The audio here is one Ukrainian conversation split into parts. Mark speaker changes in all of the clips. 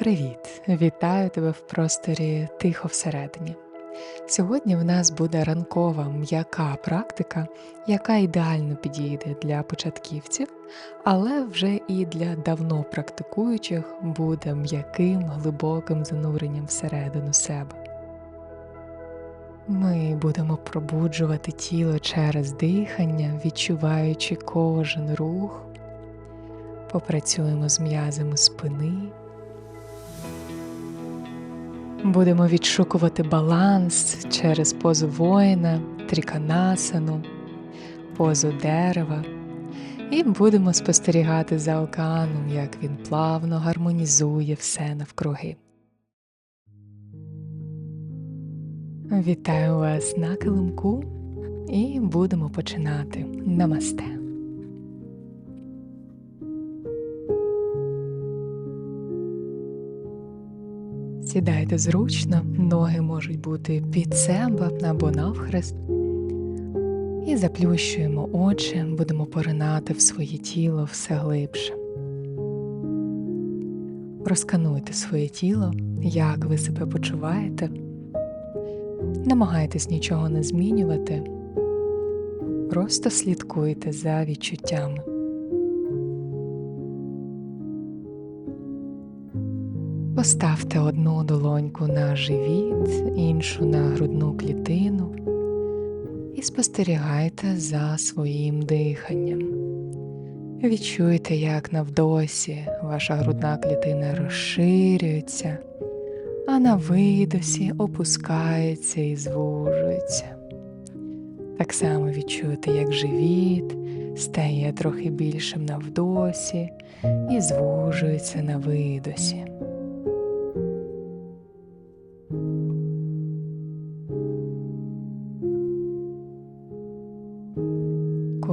Speaker 1: Привіт! Вітаю тебе в просторі тихо всередині. Сьогодні в нас буде ранкова м'яка практика, яка ідеально підійде для початківців, але вже і для давно практикуючих буде м'яким глибоким зануренням всередину себе. Ми будемо пробуджувати тіло через дихання, відчуваючи кожен рух, попрацюємо з м'язами спини. Будемо відшукувати баланс через позу воїна, тріканасану, позу дерева і будемо спостерігати за океаном, як він плавно гармонізує все навкруги. Вітаю вас на килимку і будемо починати. Намасте. Сідайте зручно, ноги можуть бути під себе або навхрест. І заплющуємо очі, будемо поринати в своє тіло все глибше. Розкануйте своє тіло, як ви себе почуваєте. Намагайтесь нічого не змінювати, просто слідкуйте за відчуттями. Поставте одну долоньку на живіт, іншу на грудну клітину і спостерігайте за своїм диханням. Відчуйте, як на вдосі ваша грудна клітина розширюється, а на видосі опускається і звужується. Так само відчуйте, як живіт стає трохи більшим на вдосі і звужується на видосі.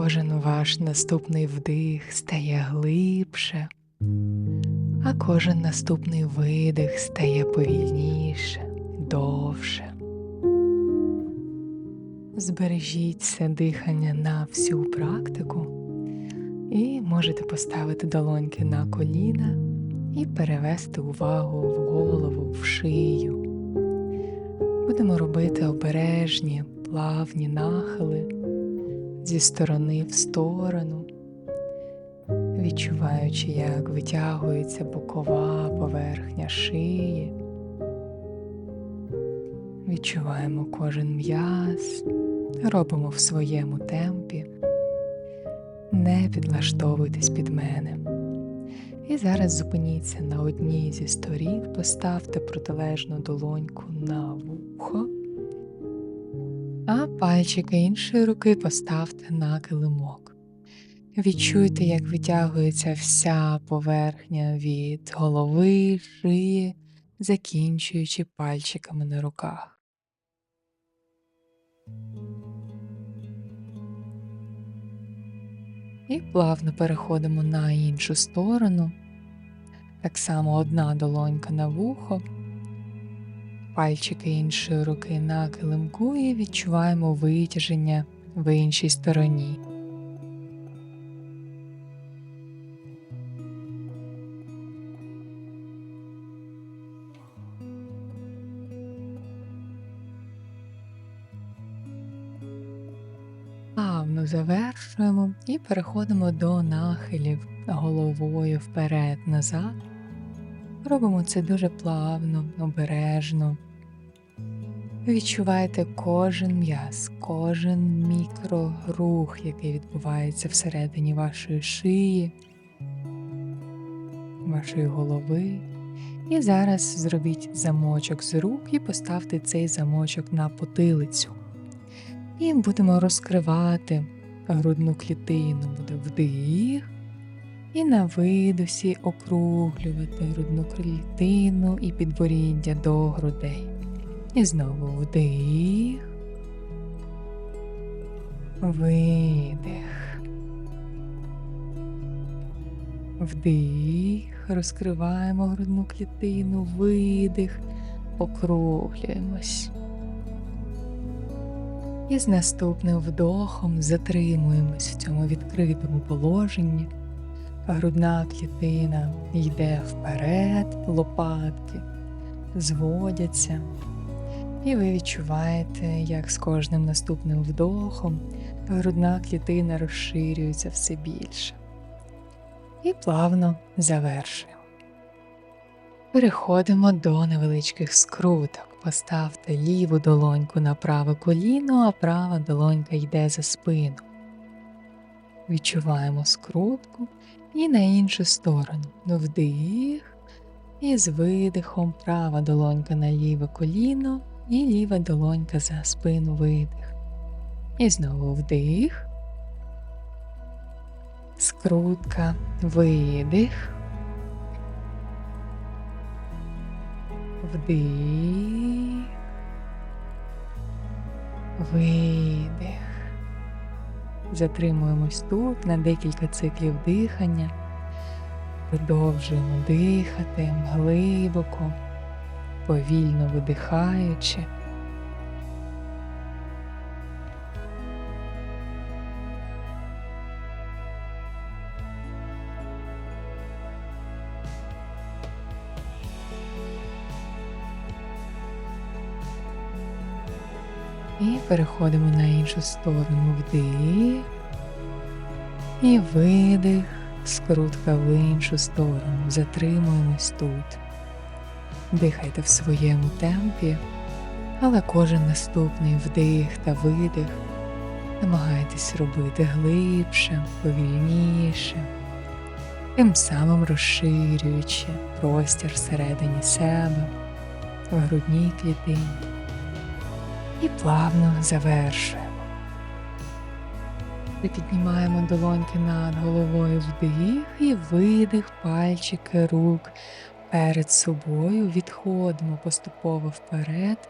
Speaker 1: Кожен ваш наступний вдих стає глибше, а кожен наступний видих стає повільніше, довше. Збережіть це дихання на всю практику і можете поставити долоньки на коліна і перевести увагу в голову, в шию. Будемо робити обережні, плавні нахили зі сторони в сторону, відчуваючи, як витягується бокова поверхня шиї. Відчуваємо кожен м'яз, робимо в своєму темпі, не підлаштовуйтесь під мене. І зараз зупиніться на одній зі сторін, поставте протилежну долоньку на вухо пальчики іншої руки поставте на килимок. Відчуйте, як витягується вся поверхня від голови, шиї, закінчуючи пальчиками на руках. І плавно переходимо на іншу сторону. Так само одна долонька на вухо пальчики іншої руки на килимку і відчуваємо витяження в іншій стороні. Плавно завершуємо і переходимо до нахилів головою вперед-назад. Робимо це дуже плавно, обережно. Відчувайте кожен м'яз, кожен мікрорух, який відбувається всередині вашої шиї, вашої голови. І зараз зробіть замочок з рук і поставте цей замочок на потилицю. І будемо розкривати грудну клітину, буде вдих. І на видосі округлювати грудну клітину і підборіддя до грудей. І знову вдих, видих. Вдих, розкриваємо грудну клітину, видих, округлюємось. І з наступним вдохом затримуємось в цьому відкритому положенні, Грудна клітина йде вперед, лопатки зводяться, і ви відчуваєте, як з кожним наступним вдохом грудна клітина розширюється все більше. І плавно завершуємо. Переходимо до невеличких скруток. Поставте ліву долоньку на праве коліно, а права долонька йде за спину. Відчуваємо скрутку і на іншу сторону. Вдих. І з видихом права долонька на ліве коліно і ліва долонька за спину видих. І знову вдих. Скрутка, видих. Вдих. Видих. Затримуємось тут на декілька циклів дихання. Продовжуємо дихати глибоко, повільно видихаючи. І переходимо на іншу сторону вдих і видих, скрутка в іншу сторону. Затримуємось тут. Дихайте в своєму темпі, але кожен наступний вдих та видих. Намагайтесь робити глибше, повільніше, тим самим розширюючи простір всередині себе, в грудній клітині. І плавно завершуємо. Піднімаємо долоньки над головою вдих і видих, пальчики рук перед собою, відходимо поступово вперед,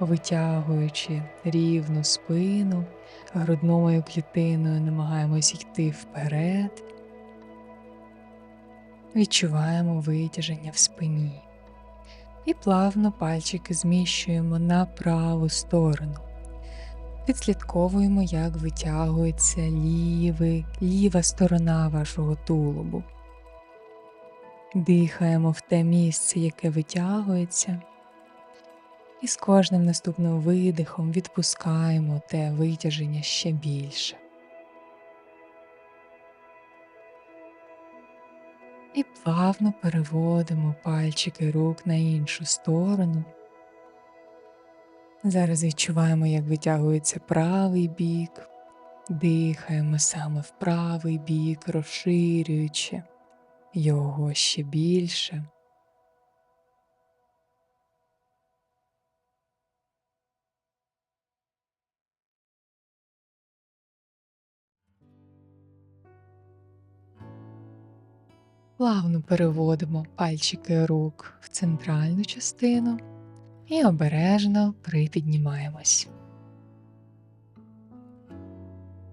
Speaker 1: витягуючи рівну спину, грудною клітиною намагаємось йти вперед, відчуваємо витяження в спині і плавно пальчики зміщуємо на праву сторону. Відслідковуємо, як витягується лівий, ліва сторона вашого тулубу. Дихаємо в те місце, яке витягується, і з кожним наступним видихом відпускаємо те витяження ще більше. і плавно переводимо пальчики рук на іншу сторону. Зараз відчуваємо, як витягується правий бік, дихаємо саме в правий бік, розширюючи його ще більше. Плавно переводимо пальчики рук в центральну частину і обережно припіднімаємось.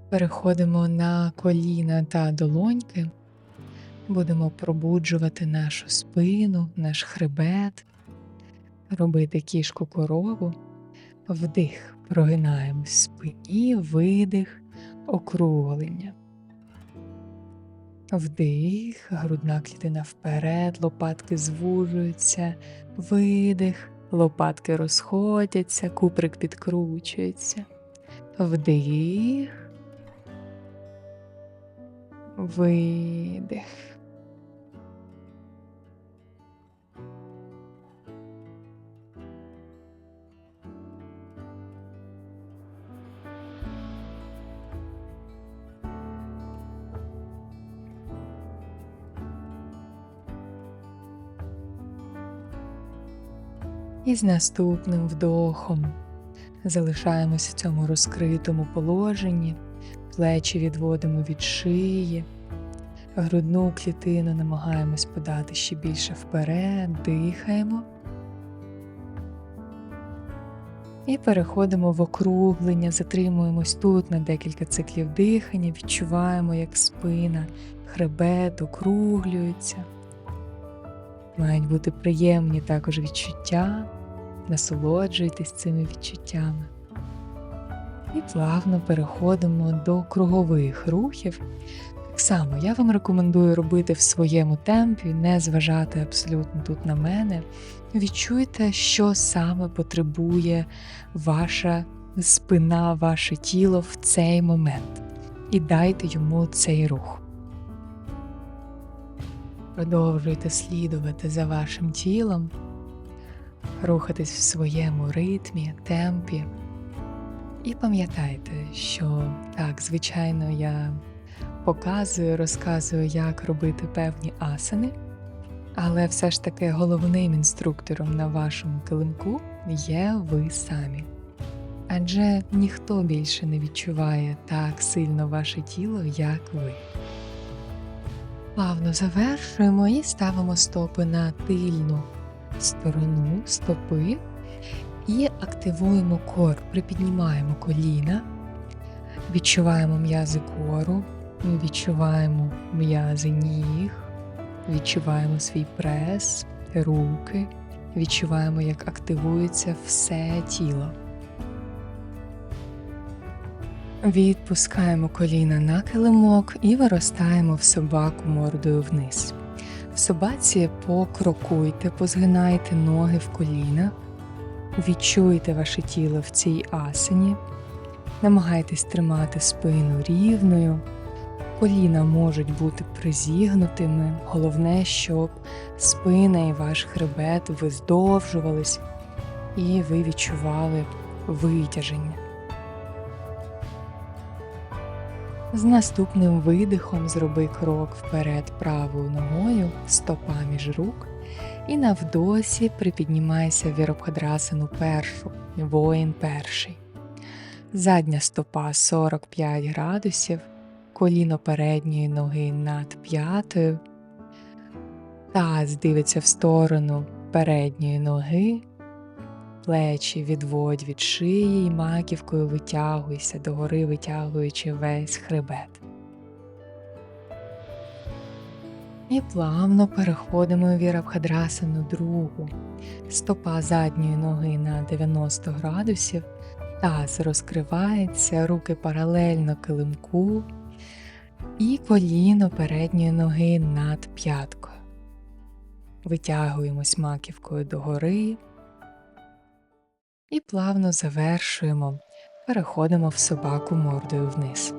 Speaker 1: Переходимо на коліна та долоньки, будемо пробуджувати нашу спину, наш хребет, робити кішку корову, вдих, прогинаємо в спині, видих, округлення. Вдих, грудна клітина вперед, лопатки звужуються, видих, лопатки розходяться, куприк підкручується. Вдих, видих. І з наступним вдохом. Залишаємось в цьому розкритому положенні, плечі відводимо від шиї, грудну клітину намагаємось подати ще більше вперед, дихаємо. І переходимо в округлення, затримуємось тут на декілька циклів дихання, відчуваємо, як спина, хребет округлюється. Мають бути приємні також відчуття, насолоджуйтесь цими відчуттями. І плавно переходимо до кругових рухів. Так само я вам рекомендую робити в своєму темпі, не зважати абсолютно тут на мене. Відчуйте, що саме потребує ваша спина, ваше тіло в цей момент, і дайте йому цей рух. Продовжуйте слідувати за вашим тілом, рухатись в своєму ритмі, темпі. І пам'ятайте, що так, звичайно, я показую, розказую, як робити певні асани, але все ж таки головним інструктором на вашому килимку є ви самі. Адже ніхто більше не відчуває так сильно ваше тіло, як ви. Плавно завершуємо і ставимо стопи на тильну сторону стопи. І активуємо кор, припіднімаємо коліна, відчуваємо м'язи кору, відчуваємо м'язи ніг, відчуваємо свій прес, руки, відчуваємо, як активується все тіло. Відпускаємо коліна на килимок і виростаємо в собаку мордою вниз. Собаці покрокуйте, позгинайте ноги в коліна, відчуйте ваше тіло в цій асані, намагайтесь тримати спину рівною. Коліна можуть бути призігнутими, головне, щоб спина і ваш хребет виздовжувались, і ви відчували витяження. З наступним видихом зроби крок вперед правою ногою, стопа між рук, і на вдосі припіднімайся в віробхадрасану першу, воїн перший. Задня стопа 45 градусів, коліно передньої ноги над п'ятою, таз дивиться в сторону передньої ноги, плечі відводь від шиї і маківкою витягуйся догори, витягуючи весь хребет. І плавно переходимо в вірабхадрасану другу. Стопа задньої ноги на 90 градусів, таз розкривається, руки паралельно килимку і коліно передньої ноги над п'яткою. Витягуємось маківкою догори і плавно завершуємо, переходимо в собаку мордою вниз.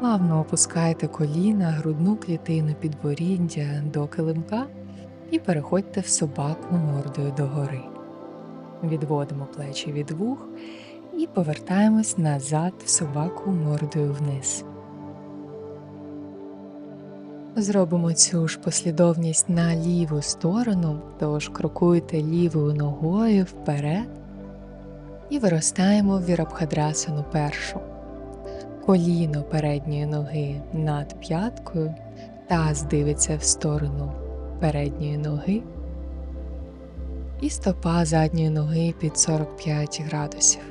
Speaker 1: Плавно опускайте коліна, грудну клітину підборіддя до килимка і переходьте в собаку мордою догори. Відводимо плечі від вух і повертаємось назад в собаку мордою вниз. Зробимо цю ж послідовність на ліву сторону, тож крокуйте лівою ногою вперед і виростаємо в вірабхадрасану першу. Коліно передньої ноги над п'яткою, таз дивиться в сторону передньої ноги і стопа задньої ноги під 45 градусів.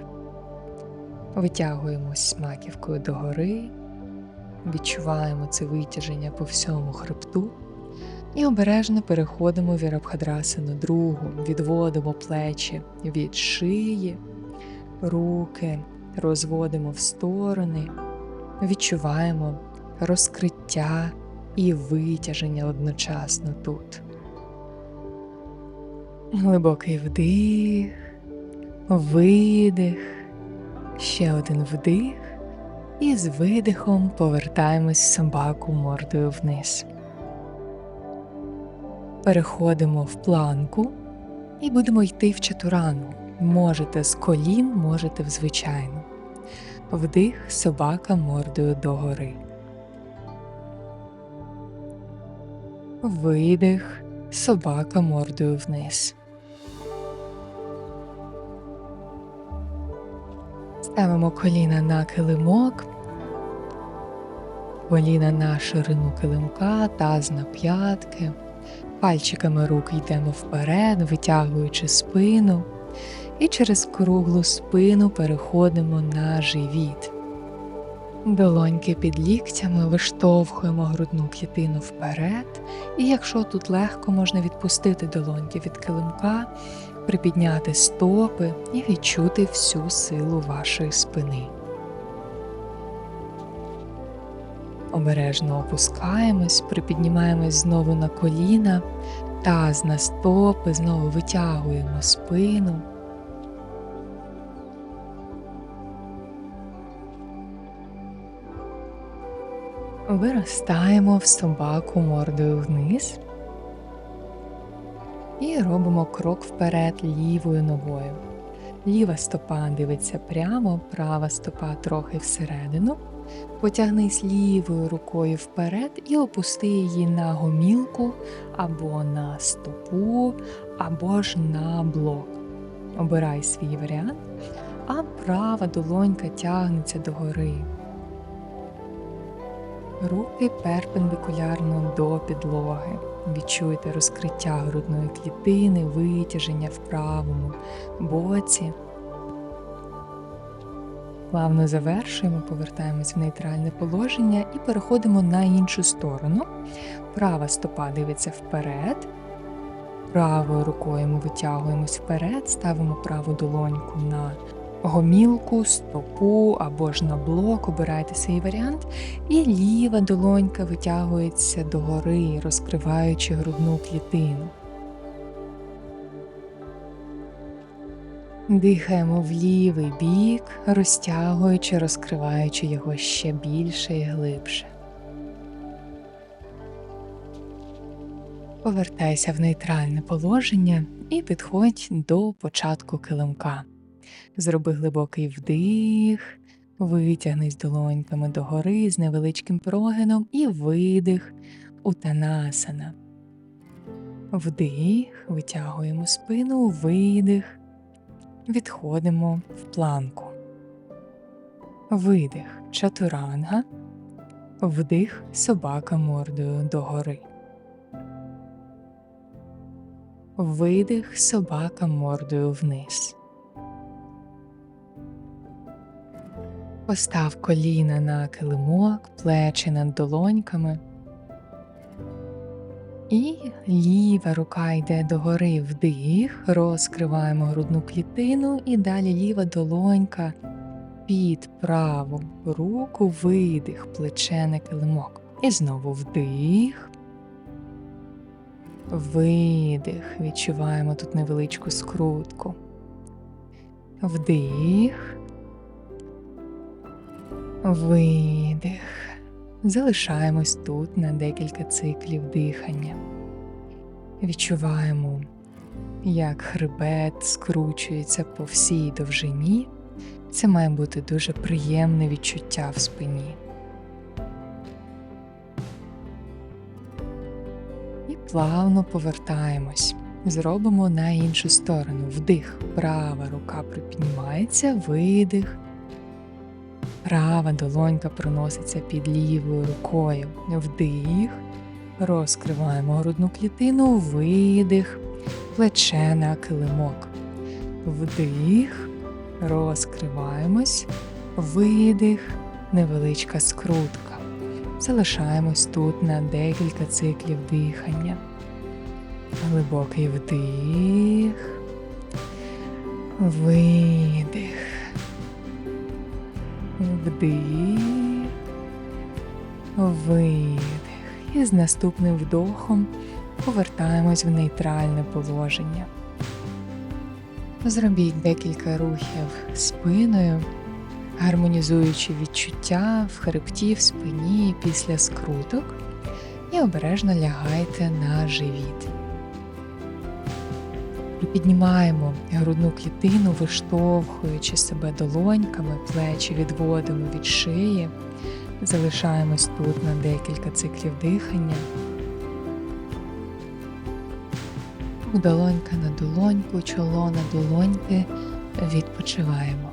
Speaker 1: Витягуємось маківкою догори, відчуваємо це витяження по всьому хребту і обережно переходимо в вірабхадрасану другу, відводимо плечі від шиї, руки розводимо в сторони, відчуваємо розкриття і витяження одночасно тут. Глибокий вдих, видих, ще один вдих, і з видихом повертаємось собаку мордою вниз. Переходимо в планку і будемо йти в чатурану. Можете з колін, можете в звичайну. Вдих собака мордою догори. Видих собака мордою вниз. Ставимо коліна на килимок, коліна на ширину килимка, таз на п'ятки, пальчиками рук йдемо вперед, витягуючи спину, і через круглу спину переходимо на живіт. Долоньки під ліктями виштовхуємо грудну клітину вперед, і якщо тут легко, можна відпустити долоньки від килимка, припідняти стопи і відчути всю силу вашої спини. Обережно опускаємось, припіднімаємось знову на коліна, таз на стопи, знову витягуємо спину. Виростаємо в собаку мордою вниз і робимо крок вперед лівою ногою. Ліва стопа дивиться прямо, права стопа трохи всередину. Потягнись лівою рукою вперед і опусти її на гомілку або на стопу, або ж на блок. Обирай свій варіант, а права долонька тягнеться догори. Руки перпендикулярно до підлоги. Відчуйте розкриття грудної клітини, витяження в правому боці. Плавно завершуємо, повертаємось в нейтральне положення і переходимо на іншу сторону. Права стопа дивиться вперед. Правою рукою ми витягуємось вперед, ставимо праву долоньку на гомілку, стопу або ж на блок, обирайте свій варіант, і ліва долонька витягується догори, розкриваючи грудну клітину. Дихаємо в лівий бік, розтягуючи, розкриваючи його ще більше і глибше. Повертайся в нейтральне положення і підходь до початку килимка. Зроби глибокий вдих, витягнись долоньками догори з невеличким прогином і видих у танасана. Вдих, витягуємо спину, видих, відходимо в планку. Видих чатуранга, вдих собака мордою догори. Видих собака мордою вниз. Постав коліна на килимок, плечі над долоньками. І ліва рука йде догори вдих, розкриваємо грудну клітину, і далі ліва долонька під праву руку, видих, плече на килимок. І знову вдих, видих. Відчуваємо тут невеличку скрутку. Вдих. Видих. Залишаємось тут на декілька циклів дихання. Відчуваємо, як хребет скручується по всій довжині. Це має бути дуже приємне відчуття в спині. І плавно повертаємось. Зробимо на іншу сторону. Вдих, права рука припіднімається, видих. Права долонька проноситься під лівою рукою. Вдих. Розкриваємо грудну клітину, видих, плече на килимок. Вдих, розкриваємось, видих, невеличка скрутка. Залишаємось тут на декілька циклів дихання. Глибокий вдих, видих. Вдих, видих. І з наступним вдохом повертаємось в нейтральне положення. Зробіть декілька рухів спиною, гармонізуючи відчуття в хребті, в спині після скруток, і обережно лягайте на живіт. Піднімаємо грудну клітину, виштовхуючи себе долоньками, плечі відводимо від шиї, залишаємось тут на декілька циклів дихання. Долонька на долоньку, чоло на долоньки відпочиваємо.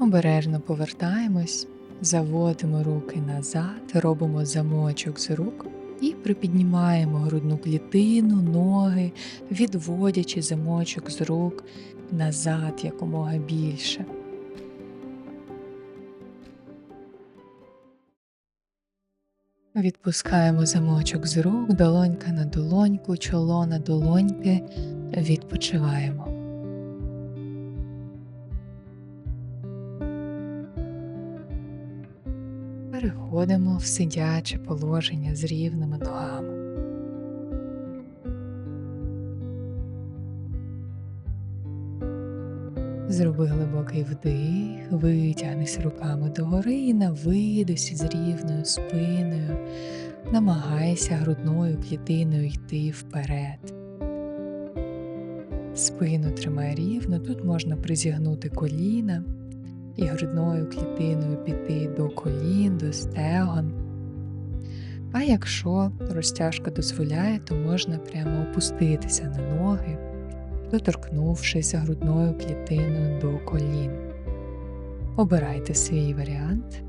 Speaker 1: Обережно повертаємось, заводимо руки назад, робимо замочок з рук і припіднімаємо грудну клітину, ноги, відводячи замочок з рук назад якомога більше. Відпускаємо замочок з рук, долонька на долоньку, чоло на долоньки, відпочиваємо. Переходимо в сидяче положення з рівними ногами. Зроби глибокий вдих, витягнись руками догори і на видосі з рівною спиною. Намагайся грудною клітиною йти вперед. Спину тримай рівно, тут можна призігнути коліна і грудною клітиною піти до колін, до стегон. А якщо розтяжка дозволяє, то можна прямо опуститися на ноги, доторкнувшись грудною клітиною до колін. Обирайте свій варіант.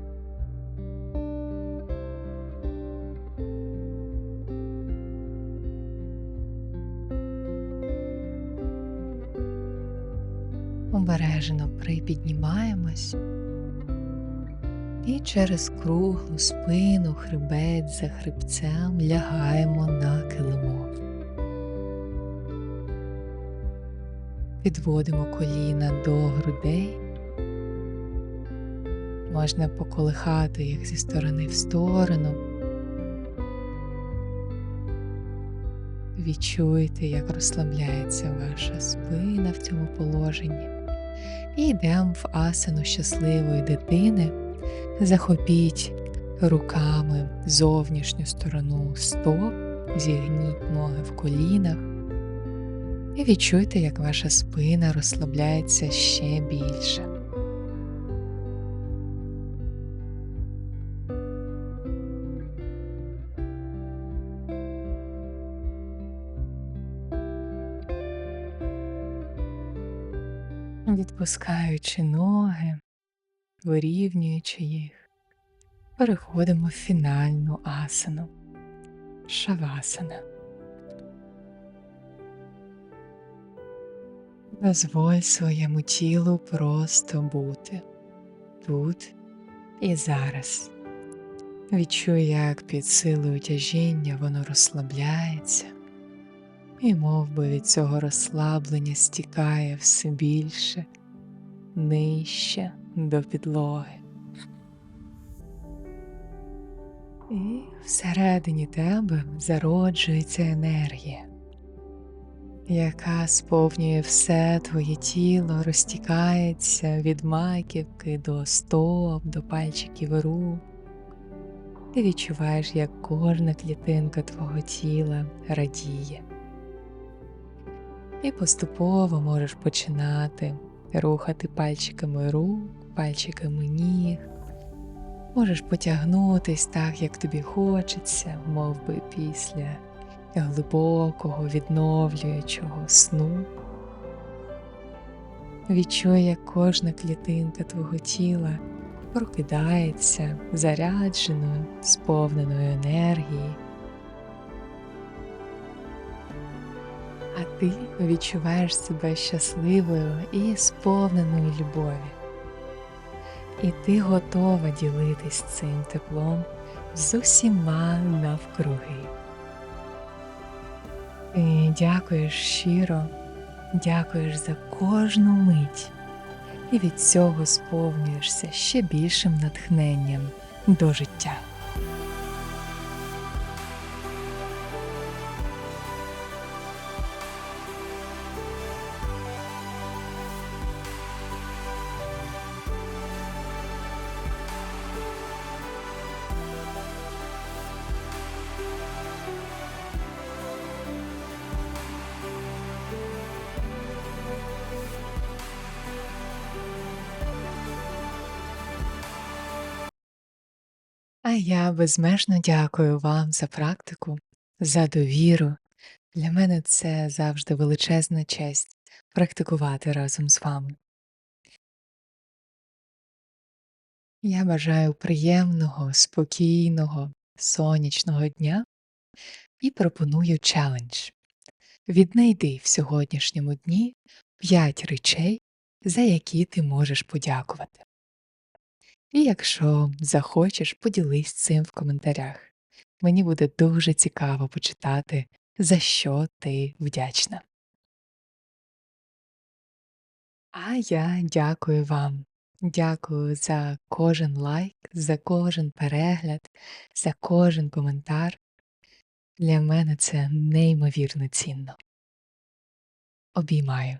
Speaker 1: Обережно припіднімаємось і через круглу спину, хребет за хребцем лягаємо на килимок. Підводимо коліна до грудей. Можна поколихати їх зі сторони в сторону. Відчуйте, як розслабляється ваша спина в цьому положенні. І йдемо в асану щасливої дитини. Захопіть руками зовнішню сторону стоп, зігніть ноги в колінах. І відчуйте, як ваша спина розслабляється ще більше. Відпускаючи ноги, вирівнюючи їх, переходимо в фінальну асану шавасана. Дозволь своєму тілу просто бути тут і зараз. Відчуй, як під силою тяжіння воно розслабляється, і мов би від цього розслаблення стікає все більше, нижче до підлоги. І всередині тебе зароджується енергія яка сповнює все твоє тіло, розтікається від маківки до стоп, до пальчиків рук. Ти відчуваєш, як кожна клітинка твого тіла радіє. І поступово можеш починати рухати пальчиками рук, пальчиками ніг. Можеш потягнутись так, як тобі хочеться, мов би після глибокого відновлюючого сну. Відчуй, як кожна клітинка твого тіла прокидається зарядженою, сповненою енергії. А ти відчуваєш себе щасливою і сповненою любові. І ти готова ділитись цим теплом з усіма навкруги. Ти дякуєш щиро, дякуєш за кожну мить і від цього сповнюєшся ще більшим натхненням до життя. Я безмежно дякую вам за практику, за довіру. Для мене це завжди величезна честь практикувати разом з вами. Я бажаю приємного, спокійного, сонячного дня і пропоную челендж. Віднайди в сьогоднішньому дні 5 речей, за які ти можеш подякувати. І якщо захочеш, поділись цим в коментарях. Мені буде дуже цікаво почитати, за що ти вдячна. А я дякую вам Дякую за кожен лайк, за кожен перегляд, за кожен коментар. Для мене це неймовірно цінно. Обіймаю.